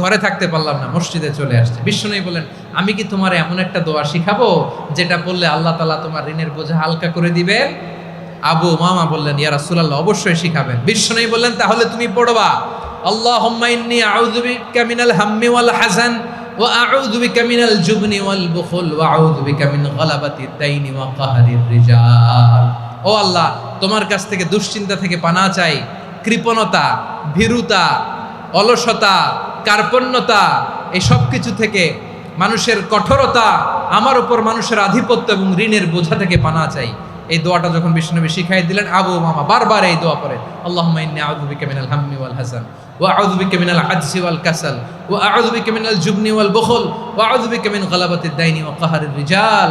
ঘরে থাকতে পারলাম না, মসজিদে চলে আসছে। বিষ্ণু বলেন আমি কি তোমার এমন একটা দোয়া শিখাবো, যেটা বললে আল্লাহ তালা তোমার ঋণের বোঝা হালকা করে দিবে আবু মামা বললেন, ইয়া রাসূলুল্লাহ, অবশ্যই শিখাবেন। বিষ্ণু বললেন, তাহলে তুমি পড়বা হাযান ওয়া আউযু বিকা জুবনি ওয়াল কাহরির রিজাল। ও আল্লাহ, তোমার কাছ থেকে দুশ্চিন্তা থেকে পানা চাই, কৃপণতা, ভীরুতা, অলসতা কার্পণ্যতা, এই সব কিছু থেকে মানুষের কঠোরতা, আমার উপর মানুষের আধিপত্য এবং ঋণের বোঝা থেকে পানা চাই। এই দোয়াটা যখন বিষ্ণুনবী শিখাই দিলেন, আবু মামা বারবার এই দোয়া পড়েন। আল্লাহ ইন্নী আউযু বিকা মিনাল হাম্মি ওয়াল হাসান, ওয়া আউযু বিকা মিনাল আজজি ওয়াল কাসাল, ওয়া আউযু বিকা মিনাল জুবনি ওয়াল বুখল, ওয়া আউযু বিকা মিন গালাবাতিদ দাইনি ওয়া কাহরির রিজাল।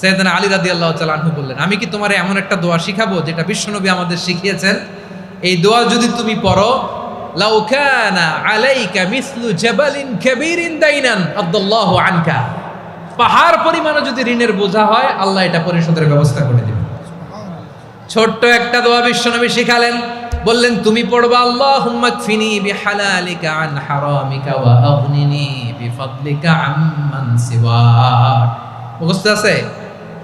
সৈয়দানা আলী রাদি আল্লাহ তালু বললেন, আমি কি তোমার এমন একটা দোয়া শিখাবো যেটা বিশ্বনবী আমাদের শিখিয়েছেন? এই দোয়া যদি তুমি পড়ো পাহাড় পরিমাণে যদি ঋণের বোঝা হয়, আল্লাহ এটা পরিশোধের ব্যবস্থা করে ছোট্ট একটা দোয়া বিশ্বনবী শিখালেন, বললেন, তুমি পড়বা মুখস্থ আছে?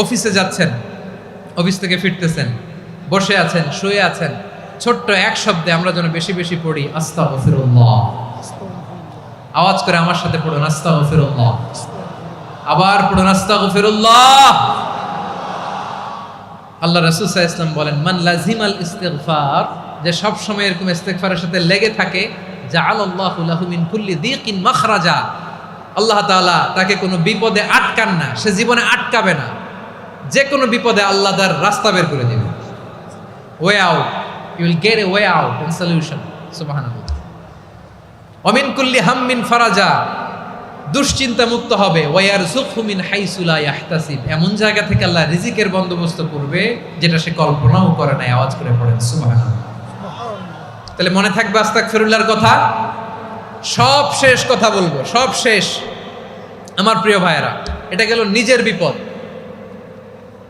অফিসে যাচ্ছেন, অফিস থেকে ফিরতেছেন, বসে আছেন, শুয়ে আছেন। ছোট্ট এক শব্দে আমরা যেন বেশি বেশি পড়ি, আস্তাগফিরুল্লাহ। আওয়াজ করে আমার সাথে পড়ুন, আস্তাগফিরুল্লাহ। আবার পড়ুন, আস্তাগফিরুল্লাহ। আল্লাহ রাসূল ওয়াসাল্লাম বলেন, মান লাজিমাল ইস্তিগফার যে সব সময় এরকম ইস্তিগফারের সাথে লেগে থাকে যা লাহু মিন কুল্লি দিকিন মাখরাজা আল্লাহ তাকে কোনো বিপদে আটকান না, সে জীবনে আটকাবে না। যে কোনো বিপদে আল্লাহ তার রাস্তা বের করে দেবে। Way out you will get a way out in solution সুবহানাল্লাহ। অমিন কুল্লি হাম্মিন ফারাজা। দুশ্চিন্তা মুক্ত হবে ওয়ার সুখমিন হাইসুলা ইয়াহতাসিব। এমন জায়গা থেকে আল্লাহ রিজিকের বন্দোবস্ত করবে যেটা সে কল্পনাও করে নাই, আওয়াজ করে পড়েন। সুবহানাল্লাহ। তাহলে মনে থাকবে আস্তাক ফিরুল্লাহর কথা? সব শেষ কথা বলব, সব শেষ। আমার প্রিয় ভাইয়েরা, এটা গেল নিজের বিপদ।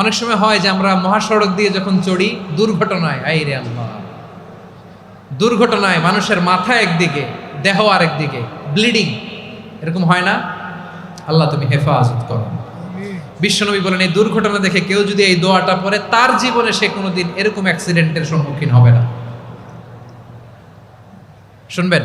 অনেক সময় হয় যে আমরা মহাসড়ক দিয়ে যখন চড়ি, দুর্ঘটনায়, আই রে আল্লাহ। দুর্ঘটনায় মানুষের মাথা একদিকে, দেহ আরেকদিকে ব্লিডিং এরকম হয় না? আল্লাহ তুমি হেফাজত করো। বিশ্বনবী বলেন, এই দুর্ঘটনা দেখে কেউ যদি এই দোয়াটা পড়ে, তার জীবনে সে কোনোদিন এরকম অ্যাক্সিডেন্টের সম্মুখীন হবে না। শুনবেন?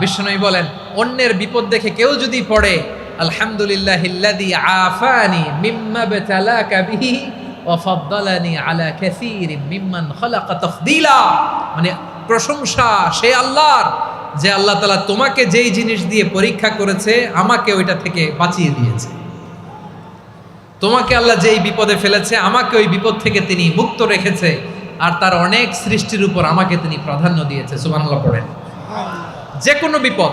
বিশ্বনবী বলেন, অন্যের বিপদ দেখে কেউ যদি পড়ে আলহামদুলিল্লাহ আফানি মিম্মা বাতালাকা বিহি ওয়া ফাদ্দালানি আলা কাসীরিন মিম্মান খালাকা তাফদীলা। মানে প্রশংসা, সে আল্লাহর, যে আল্লাহ তাআলা তোমাকে যেই জিনিস দিয়ে পরীক্ষা করেছে, আমাকে ওইটা থেকে বাঁচিয়ে দিয়েছে। তোমাকে আল্লাহ যেই বিপদে ফেলেছে, আমাকে ওই বিপদ থেকে তিনি মুক্ত রেখেছে, আর তার অনেক সৃষ্টির উপর আমাকে তিনি প্রাধান্য দিয়েছে। সুবহানাল্লাহ পড়েন। যে কোনো বিপদ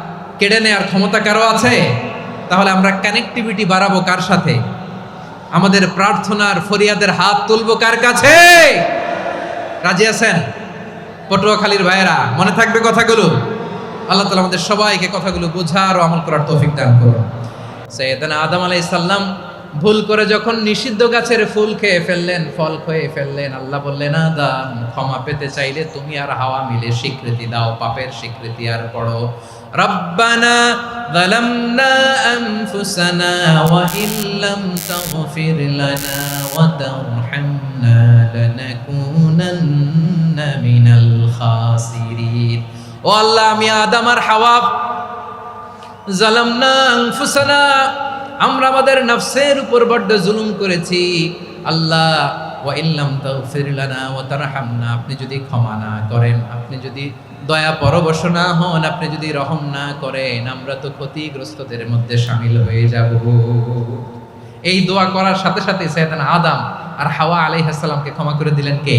কেড়ে নেওয়ার ক্ষমতা কারও আছে? তাহলে আমরা কানেক্টিভিটি বাড়াবো কার সাথে? আমাদের প্রার্থনার ফরিয়াদের হাত তুলবো কার কাছে? রাজি আছেন? পটুয়াখালীর ভাইয়েরা, মনে থাকবে কথাগুলো? আল্লাহ তালা আমাদের সবাইকে কথাগুলো বোঝার ও আমল করার তৌফিক দান করুন। সৈয়দানা আদম আলাই সাল্লাম ভুল করে যখন নিষিদ্ধ গাছের ফুল খেয়ে ফেললেন, ফল খেয়ে ফেললেন, আল্লাহ বললেন আদাম ক্ষমা পেতে চাইলে তুমি আর হাওয়া মিলে স্বীকৃতি দাও, পাপের স্বীকৃতি আর পড়ো। রব্বানা ظلمنا أنفسنا وإن لم تغفر لنا وترحمنا لنكونن من الخاسرين ও আল্লাহ আমি আদম আর হাওয়া জালামনা আনফুসানা আমরা আমাদের নফসের উপর বড্ড জুলুম করেছি আল্লাহ ওয়া ইল্লাম তাগফির লানা ওয়া তারহামনা আপনি যদি ক্ষমা না করেন আপনি যদি দয়া পরবশ না হন, আপনি যদি রহম না করেন, আমরা তো ক্ষতিগ্রস্তদের মধ্যে সামিল হয়ে যাব। এই দোয়া করার সাথে সাথে সৈয়দান আদাম আর হাওয়া আলাইহিস সালামকে ক্ষমা করে দিলেন কে?